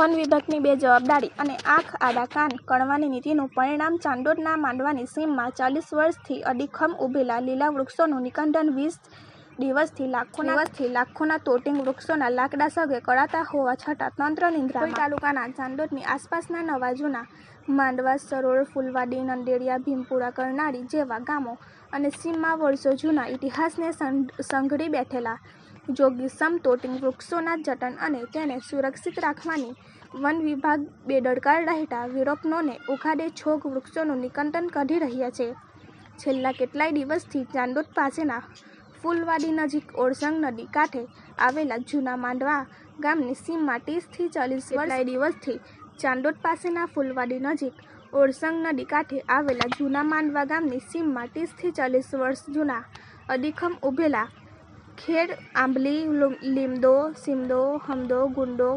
One વિભાગની બે જવાબદારી અને આંખ, આડા કાન કરવાની નીતિનું પરિણામ ચાંદોદના માંડવાની સીમમાં ચાલીસ વર્ષથી અડીખમ ઊભેલા લીલા વૃક્ષોનું નિકંદન વીસ દિવસથી લાખોના દિવસથી લાખોના તોટિંગ વૃક્ષોના લાકડા સગે કળાતા હોવા છતાં તંત્ર નિંદ્રા તાલુકાના ચાંદોદની આસપાસના નવા જૂના માંડવા, સરોળ, ફૂલવાડી, નંદેડિયા, ભીમપુરા, કરનાળી જેવા ગામો અને સીમમાં વર્ષો જૂના ઇતિહાસને સંઘળી બેઠેલા જોગી સમતોટિંગ વૃક્ષોના જતન અને તેને સુરક્ષિત રાખવાની વન વિભાગ બેદરકાર રહેતા વિરોપનોને ઉખાડે છોગ વૃક્ષોનું નિકંદન કાઢી રહ્યા છે. છેલ્લા કેટલાય દિવસથી ચાંદોદ પાસેના ફૂલવાડી નજીક ઓરસંગ નદી કાંઠે આવેલા જૂના માંડવા ગામની સીમમાં ત્રીસથી ચાલીસ વર્ષ દિવસથી ચાંદોદ પાસેના ફૂલવાડી નજીક ઓરસંગ નદી કાંઠે આવેલા જૂના માંડવા ગામની સીમમાં ત્રીસથી ચાલીસ વર્ષ જૂના અડીખમ ઊભેલા ખેડ આંબલી લુમ- લીમડો સીમડો હમદો ગુંડો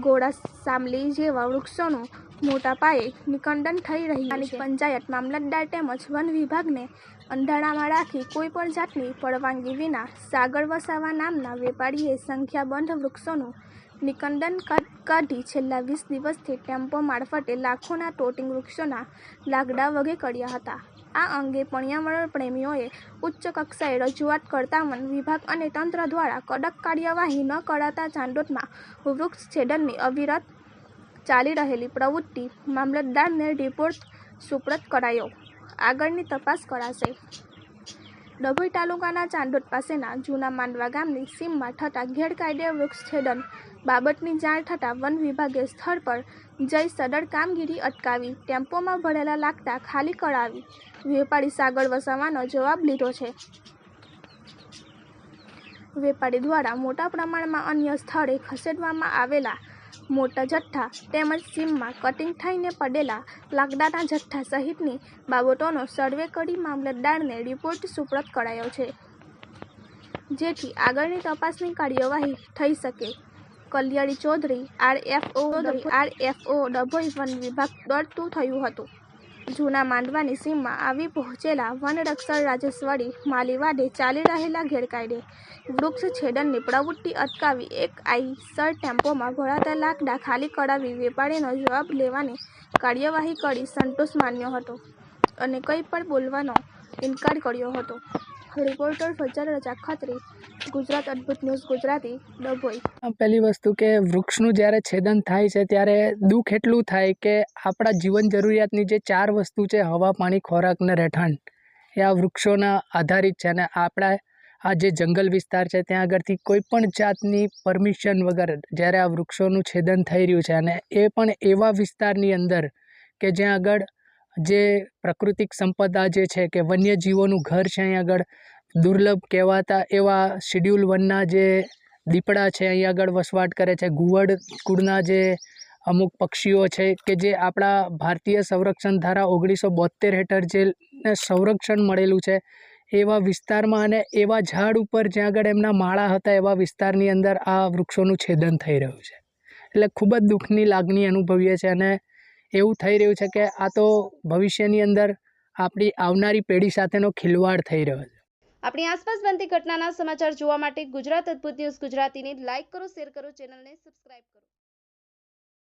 ગોળા સામલી જેવા વૃક્ષોનું મોટા પાયે નિકંદન થઈ રહ્યું સ્થાનિક પંચાયત મામલતદાર તેમજ વન વિભાગને અંધારામાં રાખી કોઈ પણ જાતની પરવાનગી વિના સાગર વસાવા નામના વેપારીએ સંખ્યાબંધ વૃક્ષોનું નિકંદન કાઢી છેલ્લા વીસ દિવસથી ટેમ્પો મારફતે લાખોના ટોટિંગ વૃક્ષોના લાકડા વગે કર્યા હતા. આ અંગે પર્યાવરણ પ્રેમીઓએ ઉચ્ચ કક્ષાએ રજૂઆત કરતા વન વિભાગ અને તંત્ર દ્વારા કડક કાર્યવાહી ન કરાતા ચાંદોદમાં વૃક્ષ છેદનની અવિરત ચાલી રહેલી પ્રવૃત્તિ મામલતદારને રિપોર્ટ સુપ્રત કરાયો. આગળની તપાસ કરાશે. ડભોઈ તાલુકાના ચાંદોદ પાસેના જૂના માંડવા ગામની સીમમાં થતા ગેરકાયદે વૃક્ષછેદન બાબતની જાણ થતાં વન વિભાગે સ્થળ પર જઈ સદર કામગીરી અટકાવી, ટેમ્પોમાં ભરેલા લાગતા ખાલી કરાવી, વેપારી સાગર વસાવાનો જવાબ લીધો છે. વેપારી દ્વારા મોટા પ્રમાણમાં અન્ય સ્થળે ખસેડવામાં આવેલા મોટા જથ્થા તેમજ સીમમાં કટિંગ થઈને પડેલા લાકડાના જથ્થા સહિતની બાબતોનો સર્વે કરી મામલતદારને રિપોર્ટ સુપ્રત કરાયો છે. જેથી આગળની તપાસની કાર્યવાહી થઈ શકે. કલ્યાણી ચૌધરી આરએફઓ આરએફઓ ડભોઈ વન વિભાગ દોડતું થયું હતું. જૂના માંડવાની સીમમાં આવી પહોંચેલા વનરક્ષક રાજેશ્વરી માલીવાડે ચાલી રહેલા ગેરકાયદે વૃક્ષ છેડનની પ્રવૃત્તિ અટકાવી એક આઈસર ટેમ્પોમાં ભરાતા લાકડા ખાલી કરાવી વેપારીનો જવાબ લેવાની કાર્યવાહી કરી સંતોષ માન્યો હતો અને કંઈ પણ બોલવાનો ઇનકાર કર્યો હતો. રિપોર્ટર ફજલ રજા ખત્રી. ગુજરાત અદ્ભુત ન્યૂઝ ગુજરાતી ડભોઈ પહેલી વસ્તુ કે વૃક્ષનું જ્યારે છેદન થાય છે, ત્યારે દુઃખ એટલું થાય કે આપણા જીવન જરૂરિયાતની જે ચાર વસ્તુ છે, હવા, પાણી, ખોરાક ને રહેઠાણ, એ આ વૃક્ષોના આધારિત છે અને આપણા આ જે જંગલ વિસ્તાર છે, ત્યાં આગળથી કોઈ પણ જાતની પરમિશન વગર જ્યારે આ વૃક્ષોનું છેદન થઈ રહ્યું છે અને એ પણ એવા વિસ્તારની અંદર કે જ્યાં આગળ જે પ્રાકૃતિક સંપદા જે છે કે વન્યજીવોનું ઘર છે અહીં આગળ, દુર્લભ કહેવાતા એવા શિડ્યુલ વનના જે દીપડા છે અહીં આગળ વસવાટ કરે છે ઘુવડ કુળના જે અમુક પક્ષીઓ છે કે જે આપણા ભારતીય સંરક્ષણ ધારા ઓગણીસો બોતેર હેઠળ જે સંરક્ષણ મળેલું છે, એવા વિસ્તારમાં અને એવા ઝાડ ઉપર જ્યાં આગળ એમના માળા હતા એવા વિસ્તારની અંદર આ વૃક્ષોનું છેદન થઈ રહ્યું છે. એટલે ખૂબ જ દુઃખની લાગણી અનુભવીએ છીએ અને એવું થઈ રહ્યું છે કે આ તો ભવિષ્યની અંદર આપણી આવનારી પેઢી સાથેનો ખિલવાડ થઈ રહ્યો છે. આપણી આસપાસ બનતી ઘટનાના સમાચાર જોવા માટે ગુજરાત અદ્ભુત ન્યૂઝ ગુજરાતીને લાઇક કરો, શેર કરો, ચેનલને સબસ્ક્રાઇબ કરો.